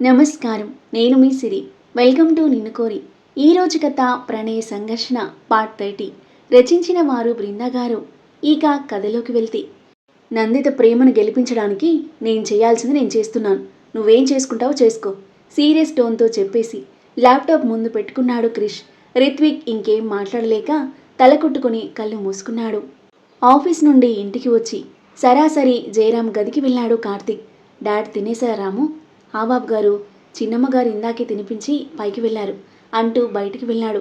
నమస్కారం. నేను మీ సిరి. Welcome to నిన్ను కోరి. ఈరోజు కథ ప్రణయ సంఘర్షణ పార్ట్ థర్టీ రచించిన వారు బృందా గారు. ఇక కథలోకి వెళ్తే. నందిత ప్రేమను గెలిపించడానికి నేను చేయాల్సింది నేను చేస్తున్నాను. నువ్వేం చేసుకుంటావో చేసుకో. సీరియస్ టోన్తో చెప్పేసి ల్యాప్టాప్ ముందు పెట్టుకున్నాడు క్రిష్. రిత్విక్ ఇంకేం మాట్లాడలేక తల కొట్టుకుని కళ్ళు మూసుకున్నాడు. ఆఫీస్ నుండి ఇంటికి వచ్చి సరాసరి జయరాం గదికి వెళ్ళాడు కార్తిక్. డాడ్ తినేశారా రాము? ఆ బాబు గారు చిన్నమ్మ గారు ఇందాకే తినిపించి పైకి వెళ్ళారు. అంటూ బయటికి వెళ్ళాడు.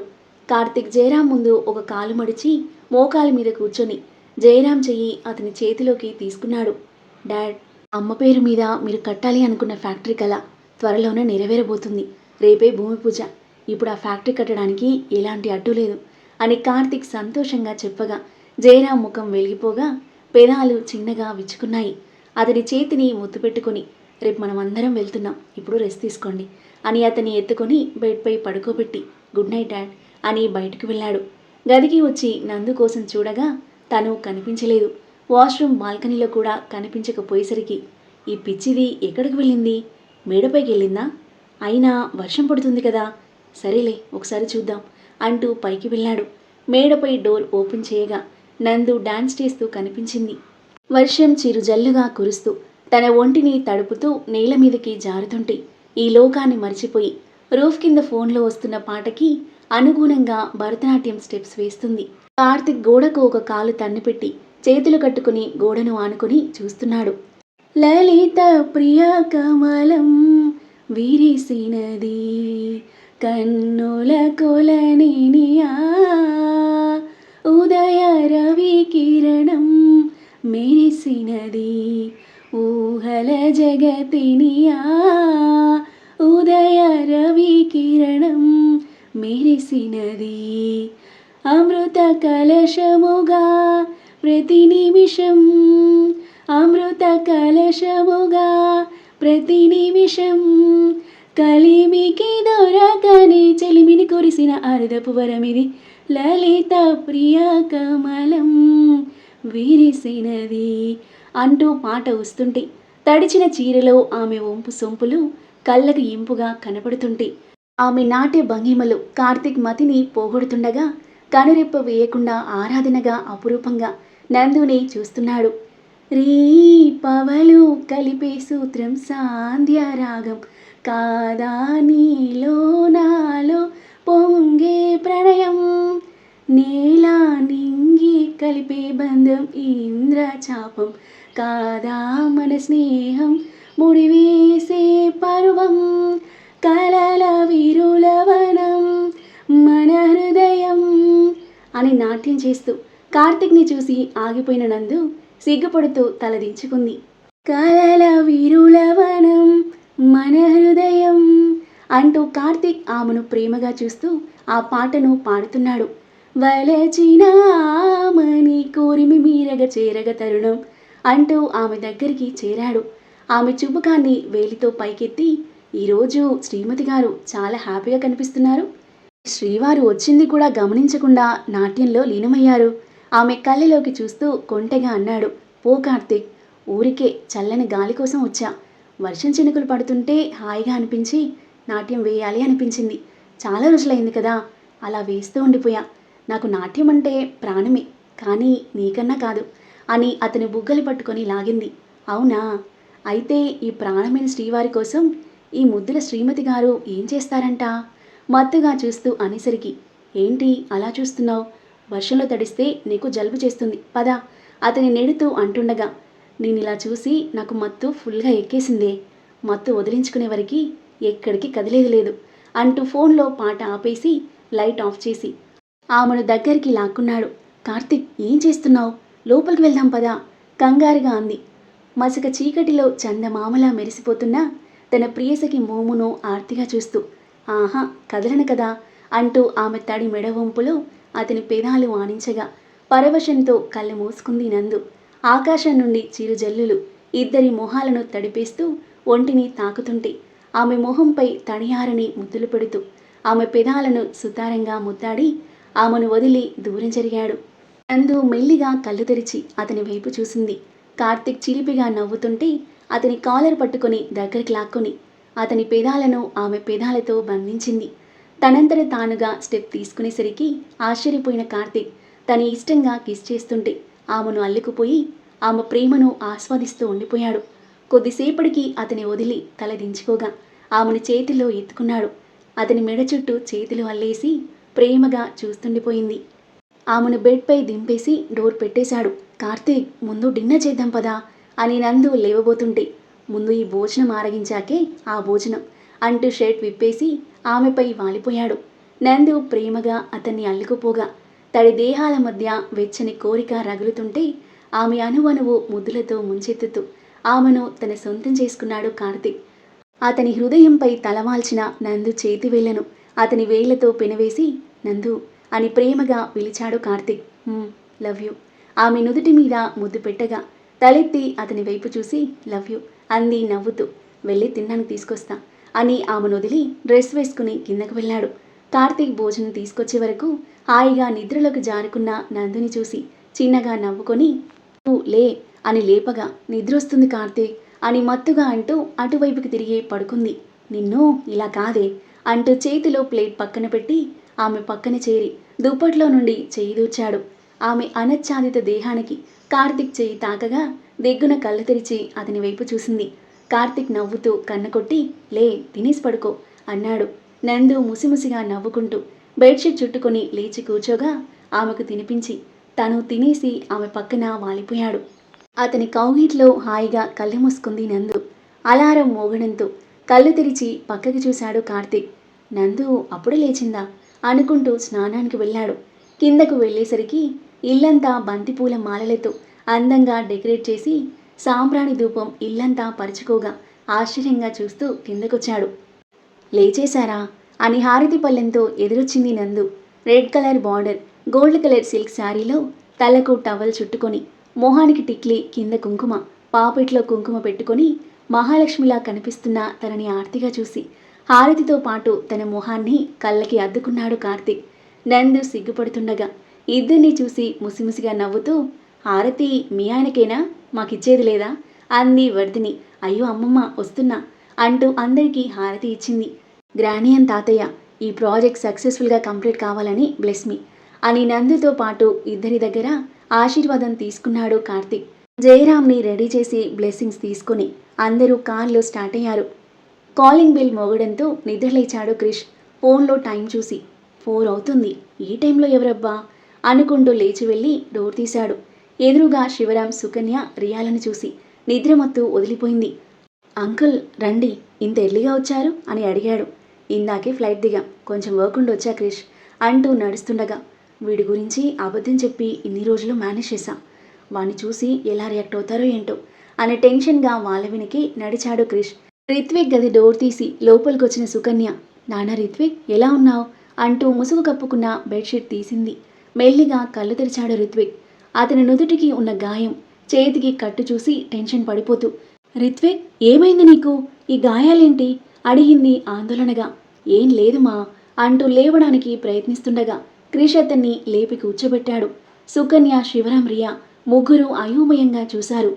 కార్తిక్ జయరాం ముందు ఒక కాలు మడిచి మోకాలి మీద కూర్చొని జయరాం చెయ్యి అతని చేతిలోకి తీసుకున్నాడు. డాడ్ అమ్మ పేరు మీద మీరు కట్టాలి అనుకున్న ఫ్యాక్టరీ కల త్వరలోనే నెరవేరబోతుంది. రేపే భూమి పూజ. ఇప్పుడు ఆ ఫ్యాక్టరీ కట్టడానికి ఎలాంటి అడ్డు లేదు అని కార్తిక్ సంతోషంగా చెప్పగా జయరాం ముఖం వెలిగిపోగా పెదాలు చిన్నగా విచ్చుకున్నాయి. అతని చేతిని ముద్దు పెట్టుకుని రేపు మనం అందరం వెళ్తున్నాం. ఇప్పుడు రెస్ట్ తీసుకోండి. అని అతని ఎత్తుకొని బెడ్పై పడుకోబెట్టి గుడ్ నైట్ డాడ్ అని బయటకు వెళ్ళాడు. గదికి వచ్చి నందు కోసం చూడగా తను కనిపించలేదు. వాష్రూమ్ బాల్కనీలో కూడా కనిపించకపోయేసరికి ఈ పిచ్చిది ఎక్కడికి వెళ్ళింది? మేడపైకి వెళ్ళిందా? అయినా వర్షం పడుతుంది కదా. సరేలే ఒకసారి చూద్దాం అంటూ పైకి వెళ్ళాడు. మేడపై డోర్ ఓపెన్ చేయగా నందు డాన్స్ చేస్తూ కనిపించింది. వర్షం చిరుజల్లుగా కురుస్తూ తన ఒంటిని తడుపుతూ నేల మీదకి జారుతుంటే ఈ లోకాన్ని మర్చిపోయి రూఫ్ కింద ఫోన్లో వస్తున్న పాటకి అనుగుణంగా భరతనాట్యం స్టెప్స్ వేస్తుంది. కార్తిక్ గోడకు ఒక కాలు తన్నిపెట్టి చేతులు కట్టుకుని గోడను ఆనుకుని చూస్తున్నాడు. లలిత ప్రియ కమలం విరిసినది కన్నుల కొలనినియా ఉదయ రవి కిరణం మెరిసినది. ఊహల జగతినియా. ఉదయ రవి కిరణం మెరిసినది. అమృత కలశముగా ప్రతి నిమిషం. అమృత కలశముగా ప్రతి నిమిషం. కలిమికి దొరకని చెలిమిని కురిసిన అరుదపు వరమిది లలిత ప్రియ కమలం విరిసినది. అంటూ పాట వస్తుంటే తడిచిన చీరలో ఆమె వంపు సొంపులు కళ్ళకు ఇంపుగా కనపడుతుంటే ఆమె నాటే భంగిమలు కార్తిక్ మతిని పోగొడుతుండగా కనురెప్ప వేయకుండా ఆరాధనగా అపురూపంగా నందుని చూస్తున్నాడు. రీ పవలు కలిపే సూత్రం సాంధ్యరాగం కాదా నీలో నాలో పొంగే ప్రణయం నేలా నింగి కలిపే బంధం ఇంద్రచాపం కాదా మన స్నేహం? ముడివేసే పర్వం కలల విరులవనం మన హృదయం అని నాట్యం చేస్తూ కార్తిక్ని చూసి ఆగిపోయిన నందు సిగ్గుపడుతూ తలదించుకుంది కలల విరులవనం మన హృదయం అంటూ కార్తిక్ ఆమెను ప్రేమగా చూస్తూ ఆ పాటను పాడుతున్నాడు. వలచిన ఆమని కోరిమి మీరగ చేరగ తరుణం అంటూ ఆమె దగ్గరికి చేరాడు. ఆమె చూపుకాన్ని వేలితో పైకెత్తి ఈరోజు శ్రీమతి గారు చాలా హ్యాపీగా కనిపిస్తున్నారు. శ్రీవారు వచ్చింది కూడా గమనించకుండా నాట్యంలో లీనమయ్యారు. ఆమె కళ్ళలోకి చూస్తూ కొంటెగా అన్నాడు. పో కార్తీక్ ఊరికే చల్లని గాలి కోసం వచ్చా. వర్షం చినుకులు పడుతుంటే హాయిగా అనిపించి నాట్యం వేయాలి అనిపించింది. చాలా రోజులైంది కదా అలా వేస్తూ ఉండిపోయా. నాకు నాట్యం అంటే ప్రాణమే కానీ నీకన్నా కాదు. అని అతని బుగ్గలు పట్టుకొని లాగింది. అవునా? అయితే ఈ ప్రాణమైన శ్రీవారి కోసం ఈ ముద్దుల శ్రీమతి గారు ఏం చేస్తారంట? మత్తుగా చూస్తూ అనేసరికి ఏంటి? అలా చూస్తున్నావు? వర్షంలో తడిస్తే నీకు జలుబు చేస్తుంది. పద. అతని నెడుతూ అంటుండగా నేను ఇలా చూసి నాకు మత్తు ఫుల్గా ఎక్కేసిందే. మత్తు వదిలించుకునే వరకు ఎక్కడికి కదిలేదు లేదు అంటూ ఫోన్లో పాట ఆపేసి లైట్ ఆఫ్ చేసి ఆమెను దగ్గరికి లాక్కున్నాడు. కార్తిక్ ఏం చేస్తున్నావు? లోపలికి వెళ్దాం పదా కంగారుగా అంది. మసక చీకటిలో చందమామలా మెరిసిపోతున్న తన ప్రియసకి మోమును ఆర్తిగా చూస్తూ ఆహా కదలను కదా అంటూ ఆమె తడి మెడవంపులో అతని పెదాలు ఆనించగా పరవశంతో కళ్ళు మూసుకుంది నందు. ఆకాశం నుండి చిరుజల్లులు ఇద్దరి మొహాలను తడిపేస్తూ ఒంటిని తాకుతుంటే ఆమె మొహంపై తడియారని ముద్దులు పెడుతూ ఆమె పెదాలను సుతారంగా ముద్దాడి ఆమెను వదిలి దూరం జరిగాడు. నందు మెల్లిగా కళ్ళు తెరిచి అతని వైపు చూసింది. కార్తిక్ చిలిపిగా నవ్వుతుంటే అతని కాలర్ పట్టుకొని దగ్గరికి లాక్కొని అతని పెదాలను ఆమె పెదాలతో బంధించింది. తనంతట తానుగా స్టెప్ తీసుకునేసరికి ఆశ్చర్యపోయిన కార్తిక్ తన ఇష్టంగా కిస్ చేస్తుంటే ఆమెను అల్లుకుపోయి ఆమె ప్రేమను ఆస్వాదిస్తూ ఉండిపోయాడు. కొద్దిసేపటికి అతని వదిలి తల దించుకోగా ఆమెను చేతిలో ఎత్తుకున్నాడు. అతని మెడ చుట్టూ చేతులు అల్లేసి ప్రేమగా చూస్తుండిపోయింది. ఆమెను బెడ్పై దింపేసి డోర్ పెట్టేశాడు. కార్తీక్ ముందు డిన్నర్ చేద్దాం పదా అని నందు లేవబోతుంటే ముందు ఈ భోజనం ఆరగించాకే ఆ భోజనం అంటూ షర్ట్ విప్పేసి ఆమెపై వాలిపోయాడు. నందు ప్రేమగా అతన్ని అల్లుకుపోగా తడి దేహాల మధ్య వెచ్చని కోరిక రగులుతుంటే ఆమె అణువణువు ముద్దులతో ముంచెత్తుతూ ఆమెను తన సొంతం చేసుకున్నాడు కార్తీక్. అతని హృదయంపై తలవాల్చిన నందు చేతి వేళ్ళను అతని వేళ్ళతో పెనవేసి నందు అని ప్రేమగా పిలిచాడు కార్తీక్. Love you. ఆమె నుదుటి మీద ముద్దు పెట్టగా తలెత్తి అతని వైపు చూసి లవ్ యూ అంది నవ్వుతూ. వెళ్ళి తిన్నాను తీసుకొస్తా అని ఆమెను వదిలి డ్రెస్ వేసుకుని కిందకు వెళ్ళాడు. కార్తీక్ భోజనం తీసుకొచ్చే వరకు హాయిగా నిద్రలోకి జారుకున్న నందుని చూసి చిన్నగా నవ్వుకొని లే అని లేపగా నిద్రొస్తుంది కార్తీక్ అని మత్తుగా అంటూ అటువైపుకి తిరిగి పడుకుంది. నిన్ను ఇలా కాదే అంటూ చేతిలో ప్లేట్ పక్కన పెట్టి ఆమె పక్కన చేరి దుప్పట్లో నుండి చేయి దూర్చాడు. ఆమె అనచ్ఛాదిత దేహానికి కార్తిక్ చేయి తాకగా దిగ్గున కళ్ళు తెరిచి అతని వైపు చూసింది. కార్తిక్ నవ్వుతూ కన్న కొట్టి లే తినేసి పడుకో అన్నాడు. నందు ముసిముసిగా నవ్వుకుంటూ బెడ్షీట్ చుట్టుకొని లేచి కూర్చోగా ఆమెకు తినిపించి తను తినేసి ఆమె పక్కన వాలిపోయాడు. అతని కౌగిట్లో హాయిగా కళ్ళు మూసుకుంది నందు. అలారం మోగడంతో కళ్ళు తెరిచి పక్కకి చూశాడు కార్తిక్. నందు అప్పుడే లేచిందా? అనుకుంటూ స్నానానికి వెళ్ళాడు. కిందకు వెళ్ళేసరికి ఇల్లంతా బంతిపూల మాలలతో అందంగా డెకరేట్ చేసి సాంబ్రాణి ధూపం ఇల్లంతా పరుచుకోగా ఆశ్చర్యంగా చూస్తూ కిందకొచ్చాడు. లేచేశారా? అని హారతి పల్లెంతో ఎదురొచ్చింది Nandu. Red colour border gold colour silk శారీలో తలకు టవల్ చుట్టుకొని మొహానికి టిక్లీ కింద కుంకుమ పాపిట్లో కుంకుమ పెట్టుకొని మహాలక్ష్మిలా కనిపిస్తున్న తనని ఆర్తిగా చూసి హారతితో పాటు తన మొహాన్ని కళ్ళకి అద్దుకున్నాడు కార్తీక్. నందు సిగ్గుపడుతుండగా ఇద్దరిని చూసి ముసిముసిగా నవ్వుతూ హారతి మీ ఆయనకేనా? మాకిచ్చేది లేదా? అంది వర్ధిని అయ్యో అమ్మమ్మ వస్తున్నా అంటూ అందరికీ హారతి ఇచ్చింది. గ్రానియన్ తాతయ్య ఈ ప్రాజెక్ట్ సక్సెస్ఫుల్గా కంప్లీట్ కావాలని బ్లెస్ మీ అని నందుతో పాటు ఇద్దరి దగ్గర ఆశీర్వాదం తీసుకున్నాడు కార్తీక్. జయరామ్ని రెడీ చేసి బ్లెస్సింగ్స్ తీసుకుని అందరూ కార్లో స్టార్ట్ అయ్యారు. కాలింగ్ బిల్ మోగడంతో నిద్రలేచాడు క్రిష్. ఫోన్లో టైం చూసి ఫోర్ అవుతుంది. ఈ టైంలో ఎవరబ్బా? అనుకుంటూ లేచి వెళ్ళి డోర్ తీశాడు. ఎదురుగా శివరాం సుకన్య రియాలను చూసి నిద్రమత్తు వదిలిపోయింది. అంకుల్ రండి. ఇంత ఎర్లీగా వచ్చారు? అని అడిగాడు. ఇందాకే ఫ్లైట్ దిగాం. కొంచెం వర్క్ ఉండి వచ్చా క్రిష్? అంటూ నడుస్తుండగా వీడి గురించి అబద్ధం చెప్పి ఇన్ని రోజులు మేనేజ్ చేశాం. వాణ్ణి చూసి ఎలా రియాక్ట్ అవుతారో ఏంటో? అనే టెన్షన్గా వాళ్ళ వెనక్కి నడిచాడు క్రిష్. రిత్విక్ గది డోర్ తీసి లోపలికి వచ్చిన సుకన్య నానా రిత్విక్ ఎలా ఉన్నావు? అంటూ ముసుగు కప్పుకున్న బెడ్షీట్ తీసింది. మెల్లిగా కళ్ళు తెరిచాడు రిత్విక్. అతని నుదుటికి ఉన్న గాయం చేతికి కట్టు చూసి టెన్షన్ పడిపోతూ రిత్విక్ ఏమైంది నీకు? ఈ గాయాలేంటి? అడిగింది ఆందోళనగా. ఏం లేదు మా అంటూ లేవడానికి ప్రయత్నిస్తుండగా క్రిష్ అతన్ని లేపి కూర్చోబెట్టాడు. సుకన్య శివరాం రియా ముగ్గురు అయోమయంగా చూశారు.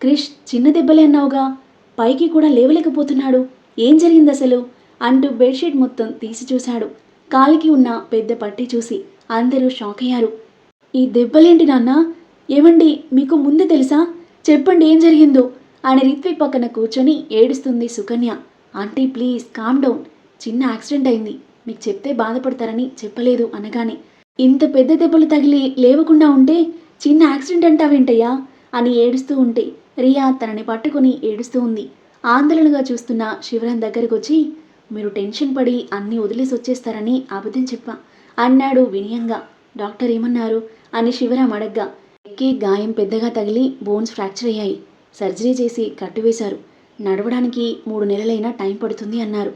క్రిష్ చిన్న దెబ్బలే అన్నావుగా? పైకి కూడా లేవలేకపోతున్నాడు. ఏం జరిగింది అసలు? అంటూ బెడ్షీట్ మొత్తం తీసి చూశాడు. కాలికి ఉన్న పెద్ద పట్టి చూసి అందరూ షాక్ అయ్యారు. ఈ దెబ్బలేంటి నాన్న? ఏమండి మీకు ముందు తెలుసా? చెప్పండి ఏం జరిగిందో? అని రిత్విక్ పక్కన కూర్చొని ఏడుస్తుంది Sukanya. Aunty please calm down చిన్న యాక్సిడెంట్ అయింది. మీకు చెప్తే బాధపడతారని చెప్పలేదు అనగానే. ఇంత పెద్ద దెబ్బలు తగిలి లేవకుండా ఉంటే చిన్న యాక్సిడెంట్ అంటావేంటయ్యా? అని ఏడుస్తూ ఉంటే రియా తనని పట్టుకుని ఏడుస్తూ ఉంది. ఆందోళనగా చూస్తున్న శివరాం దగ్గరకు వచ్చి మీరు టెన్షన్ పడి అన్నీ వదిలేసి వచ్చేస్తారని అబద్ధం చెప్పా అన్నాడు వినయంగా. డాక్టర్ ఏమన్నారు? అని శివరాం అడగ్గా. ఎక్కి గాయం పెద్దగా తగిలి బోన్స్ ఫ్రాక్చర్ అయ్యాయి. సర్జరీ చేసి కట్టువేశారు నడవడానికి మూడు నెలలైనా టైం పడుతుంది అన్నారు.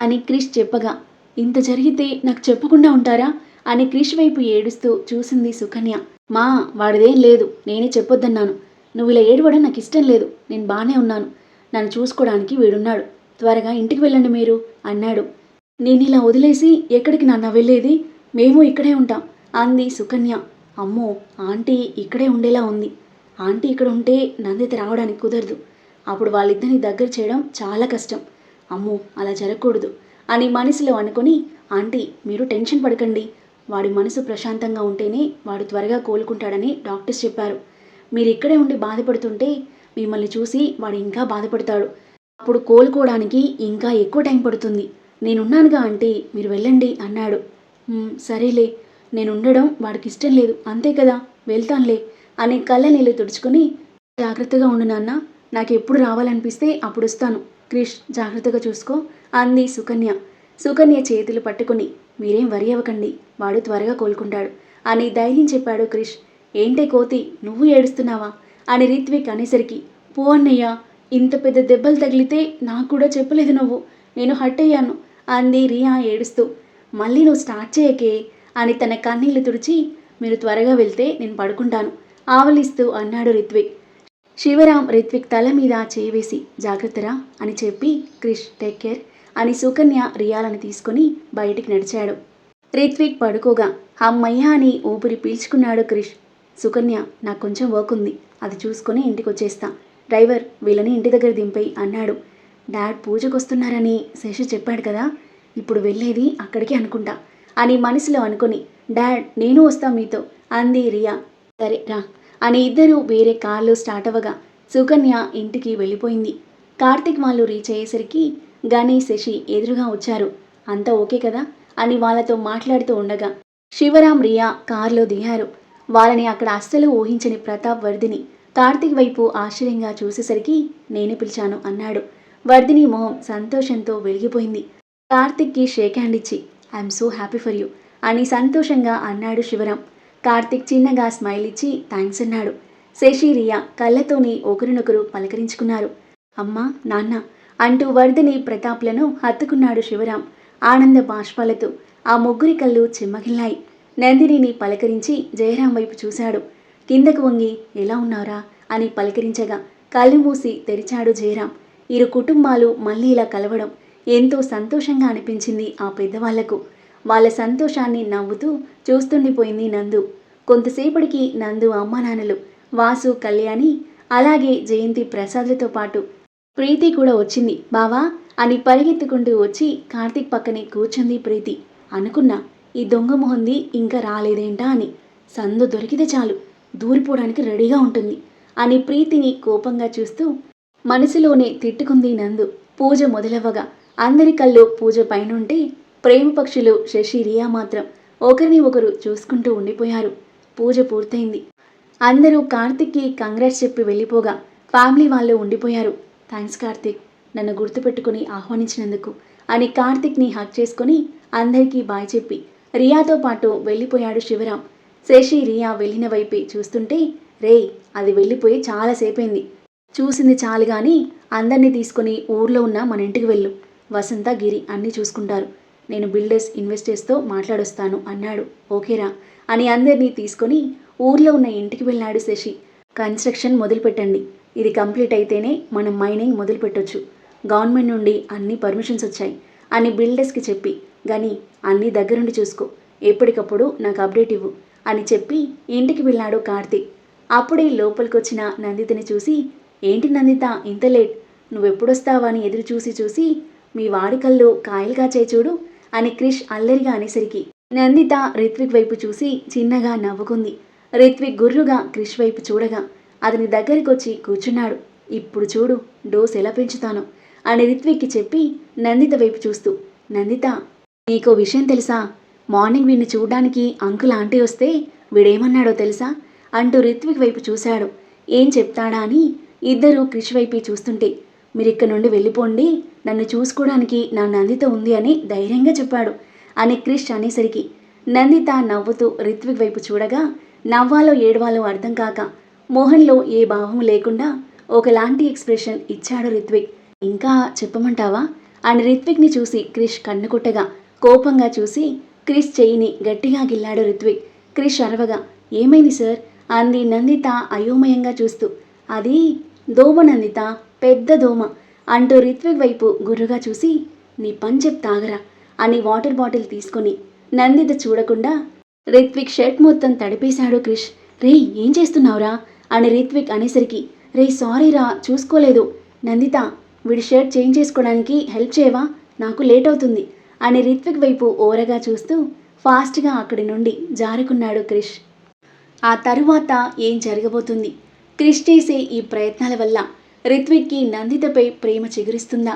అని క్రిష్ చెప్పగా ఇంత జరిగితే నాకు చెప్పకుండా ఉంటారా? అని క్రిష్ వైపు ఏడుస్తూ చూసింది సుకన్య. మా వాడిదేం లేదు. నేనే చెప్పొద్దన్నాను. నువ్వు ఇలా ఏడవడం నాకు ఇష్టం లేదు. నేను బాగానే ఉన్నాను. నన్ను చూసుకోవడానికి వీడున్నాడు. త్వరగా ఇంటికి వెళ్ళండి మీరు అన్నాడు. నేను ఇలా వదిలేసి ఎక్కడికి నాన్న వెళ్ళేది? మేము ఇక్కడే ఉంటాం అంది సుకన్య. అమ్మో ఆంటీ ఇక్కడే ఉండేలా ఉంది. ఆంటీ ఇక్కడ ఉంటే నందిత రావడానికి కుదరదు. అప్పుడు వాళ్ళిద్దరిని దగ్గర చేయడం చాలా కష్టం. అమ్మో అలా జరగకూడదు అని మనసులో అనుకొని ఆంటీ మీరు టెన్షన్ పడకండి. వాడి మనసు ప్రశాంతంగా ఉంటేనే వాడు త్వరగా కోలుకుంటాడని డాక్టర్స్ చెప్పారు. మీరు ఇక్కడే ఉండి బాధపడుతుంటే మిమ్మల్ని చూసి వాడు ఇంకా బాధపడతాడు. అప్పుడు కోలుకోవడానికి ఇంకా ఎక్కువ టైం పడుతుంది. నేనున్నానుగా అంటే మీరు వెళ్ళండి అన్నాడు. సరేలే. నేను ఉండడం వాడికి ఇష్టం లేదు. అంతే కదా? వెళ్తానులే అని కళ్ళ నీళ్ళు తుడుచుకుని జాగ్రత్తగా ఉండు నాన్న. నాకు ఎప్పుడు రావాలనిపిస్తే అప్పుడు వస్తాను. క్రిష్ జాగ్రత్తగా చూసుకో అంది సుకన్య. సుకన్య చేతులు పట్టుకుని మీరేం వరి అవ్వకండి. వాడు త్వరగా కోలుకుంటాడు. అని ధైర్యం చెప్పాడు క్రిష్. ఏంటే కోతి నువ్వు ఏడుస్తున్నావా? అని రిత్విక్ అనేసరికి పో అన్నయ్య ఇంత పెద్ద దెబ్బలు తగిలితే నాకు కూడా చెప్పలేదు నువ్వు. నేను హట్ అయ్యాను అంది రియా ఏడుస్తూ. మళ్ళీ నువ్వు స్టార్ట్ చేయకే అని తన కన్నీళ్ళు తుడిచి మీరు త్వరగా వెళ్తే నేను పడుకుంటాను ఆవలిస్తూ అన్నాడు రిత్విక్. శివరాం రిత్విక్ తల మీద చేయి వేసి జాగ్రత్తరా అని చెప్పి క్రిష్ టేక్ కేర్. అని సుకన్య రియాలని తీసుకొని బయటికి నడిచాడు. రిత్విక్ పడుకోగా అమ్మయ్య అని ఊపిరి పీల్చుకున్నాడు క్రిష్. సుకన్య నాకు కొంచెం వర్క్ ఉంది. అది చూసుకొని ఇంటికి వచ్చేస్తా డ్రైవర్ వీళ్ళని ఇంటి దగ్గర దింపేయి అన్నాడు. డాడ్ పూజకు వస్తున్నారని శశి చెప్పాడు కదా. ఇప్పుడు వెళ్ళేది అక్కడికి అనుకుంటా అని మనసులో అనుకొని డాడ్ నేను వస్తా మీతో అంది రియా. సరే రా అని ఇద్దరూ వేరే కార్లో స్టార్ట్ అవ్వగా సుకన్య ఇంటికి వెళ్ళిపోయింది. కార్తిక్ వాళ్ళు రీచ్ అయ్యేసరికి గణేష్ శశి ఎదురుగా వచ్చారు. అంతా ఓకే కదా? అని వాళ్ళతో మాట్లాడుతూ ఉండగా శివరాం రియా కారులో దిగారు. వాళ్ళని అక్కడ అస్సలు ఊహించని ప్రతాప్ వర్ధిని కార్తిక్ వైపు ఆశ్చర్యంగా చూసేసరికి నేను పిలిచాను అన్నాడు. వర్ధిని మొహం సంతోషంతో వెలిగిపోయింది. కార్తిక్కి షేక్ హ్యాండ్ ఇచ్చి I'm so happy for you అని సంతోషంగా అన్నాడు శివరాం. కార్తిక్ చిన్నగా స్మైల్ ఇచ్చి థ్యాంక్స్ అన్నాడు. శశి రియా కళ్ళతోని ఒకరినొకరు పలకరించుకున్నారు. అమ్మా నాన్న అంటూ వర్ధిని ప్రతాప్లను హత్తుకున్నాడు శివరాం. ఆనంద బాష్పాలతో ఆ ముగ్గురి కళ్ళు చిమ్మగిల్లాయి. నందినిని పలకరించి జయరాం వైపు చూశాడు. కిందకు వంగి ఎలా ఉన్నారా అని పలకరించగా కళ్ళు మూసి తెరిచాడు జయరాం. ఇరు కుటుంబాలు మళ్ళీ ఇలా కలవడం ఎంతో సంతోషంగా అనిపించింది ఆ పెద్దవాళ్ళకు. వాళ్ళ సంతోషాన్ని నవ్వుతూ చూస్తుండిపోయింది నందు. కొంతసేపటికి నందు అమ్మానాన్నలు వాసు కళ్యాణి అలాగే జయంతి ప్రసాద్లతో పాటు ప్రీతి కూడా వచ్చింది. బావా అని పరిగెత్తుకుంటూ వచ్చి కార్తీక్ పక్కనే కూర్చుంది ప్రీతి. అనుకున్నా ఈ దొంగ మొహంది ఇంకా రాలేదేంటా అని. సందు దొరికితే చాలు దూరిపోవడానికి రెడీగా ఉంటుంది అని ప్రీతిని కోపంగా చూస్తూ మనసులోనే తిట్టుకుంది నందు. పూజ మొదలవ్వగా అందరి కళ్ళు పూజ పైనుంటే ప్రేమ పక్షులు శశి రియా మాత్రం ఒకరిని ఒకరు చూసుకుంటూ ఉండిపోయారు. పూజ పూర్తయింది. అందరూ కార్తిక్కి కంగ్రాట్స్ చెప్పి వెళ్ళిపోగా ఫ్యామిలీ వాళ్ళు ఉండిపోయారు. థ్యాంక్స్ కార్తిక్ నన్ను గుర్తుపెట్టుకుని ఆహ్వానించినందుకు. అని కార్తిక్ని హక్ చేసుకొని అందరికీ బాయ్ చెప్పి రియాతో పాటు వెళ్ళిపోయాడు శివరాం. శేషి రియా వెళ్ళిన వైపే చూస్తుంటే రేయ్ అది వెళ్ళిపోయి చాలాసేపైంది చూసింది చాలు గాని అందరినీ తీసుకొని ఊర్లో ఉన్న మన ఇంటికి వెళ్ళు. వసంత గిరి అన్నీ చూసుకుంటారు. నేను బిల్డర్స్ ఇన్వెస్టర్స్తో మాట్లాడొస్తాను అన్నాడు. ఓకేరా అని అందరినీ తీసుకొని ఊర్లో ఉన్న ఇంటికి వెళ్ళాడు శశి. కన్స్ట్రక్షన్ మొదలుపెట్టండి. ఇది కంప్లీట్ అయితేనే మనం మైనింగ్ మొదలు పెట్టొచ్చు గవర్నమెంట్ నుండి అన్ని పర్మిషన్స్ వచ్చాయి. అని బిల్డర్స్కి చెప్పి కానీ అన్నీ దగ్గరుండి చూసుకో. ఎప్పటికప్పుడు నాకు అప్డేట్ ఇవ్వు అని చెప్పి ఇంటికి వెళ్ళాడు కార్తీక్ అప్పుడే లోపలికొచ్చిన నందితని చూసి ఏంటి నందిత ఇంత లేట్? నువ్వెప్పుడొస్తావా అని ఎదురు చూసి చూసి మీ వాడికల్లో కాయలుగా చూడు అని క్రిష్ అల్లరిగా అనేసరికి నందిత రిత్విక్ వైపు చూసి చిన్నగా నవ్వుకుంది. రిత్విక్ గుర్రుగా క్రిష్ వైపు చూడగా అతని దగ్గరికి వచ్చి కూర్చున్నాడు. ఇప్పుడు చూడు డోస్ ఎలా పెంచుతాను అని రిత్విక్కి చెప్పి నందిత వైపు చూస్తూ. నందిత నీకో విషయం తెలుసా? మార్నింగ్ వీడిని చూడడానికి అంకుల్ ఆంటీ వస్తే వీడేమన్నాడో తెలుసా? అంటూ రిత్విక్ వైపు చూశాడు. ఏం చెప్తాడా అని ఇద్దరూ క్రిష్ వైపు చూస్తుంటే మీరిక్కడి నుండి వెళ్ళిపోండి నన్ను చూసుకోవడానికి నా నందిత ఉంది అని ధైర్యంగా చెప్పాడు అని క్రిష్ అనేసరికి. నందిత నవ్వుతూ రిత్విక్ వైపు చూడగా నవ్వాలో ఏడవాలో అర్థం కాక మోహన్లో ఏ భావం లేకుండా ఒకలాంటి ఎక్స్ప్రెషన్ ఇచ్చాడు రిత్విక్. ఇంకా చెప్పమంటావా? అని రిత్విక్ని చూసి క్రిష్ కన్నుకుట్టగా కోపంగా చూసి క్రిష్ చెయ్యిని గట్టిగా గిల్లాడు రిత్విక్. క్రిష్ అరవగా ఏమైంది సార్? అంది నందిత అయోమయంగా చూస్తూ. అది దోమ నందిత పెద్ద దోమ అంటూ రిత్విక్ వైపు గుర్రుగా చూసి నీ పని చెప్తాగరా అని వాటర్ బాటిల్ తీసుకొని నందిత చూడకుండా రిత్విక్ షర్ట్ మొత్తం తడిపేశాడు క్రిష్. రే ఏం చేస్తున్నావురా? అని రిత్విక్ అనేసరికి రే సారీ రా చూసుకోలేదు. నందిత వీడి షర్ట్ చేంజ్ చేసుకోవడానికి హెల్ప్ చేయవా? నాకు లేట్ అవుతుంది. అని రిత్విక్ వైపు ఓరగా చూస్తూ ఫాస్ట్గా అక్కడి నుండి జారుకున్నాడు క్రిష్. ఆ తరువాత ఏం జరగబోతుంది? క్రిష్ చేసే ఈ ప్రయత్నాల వల్ల రిత్విక్కి నందితపై ప్రేమ చిగురిస్తుందా?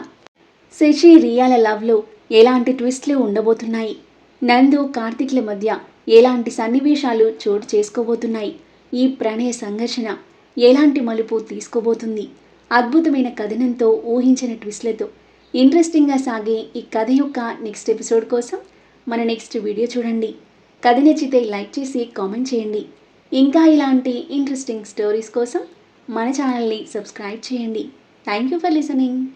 శశి రియాల లవ్లో ఎలాంటి ట్విస్ట్లు ఉండబోతున్నాయి? నందు కార్తిక్ల మధ్య ఎలాంటి సన్నివేశాలు చోటు చేసుకోబోతున్నాయి? ఈ ప్రణయ సంఘర్షణ ఎలాంటి మలుపు తీసుకోబోతుంది? అద్భుతమైన కథనంతో ఊహించిన ట్విస్ట్లతో ఇంట్రెస్టింగ్గా సాగే ఈ కథ యొక్క నెక్స్ట్ ఎపిసోడ్ కోసం మన నెక్స్ట్ వీడియో చూడండి. కథ నచ్చితే లైక్ చేసి కామెంట్ చేయండి. ఇంకా ఇలాంటి ఇంట్రెస్టింగ్ స్టోరీస్ కోసం మన ఛానల్ని సబ్స్క్రైబ్ చేయండి. Thank you for listening.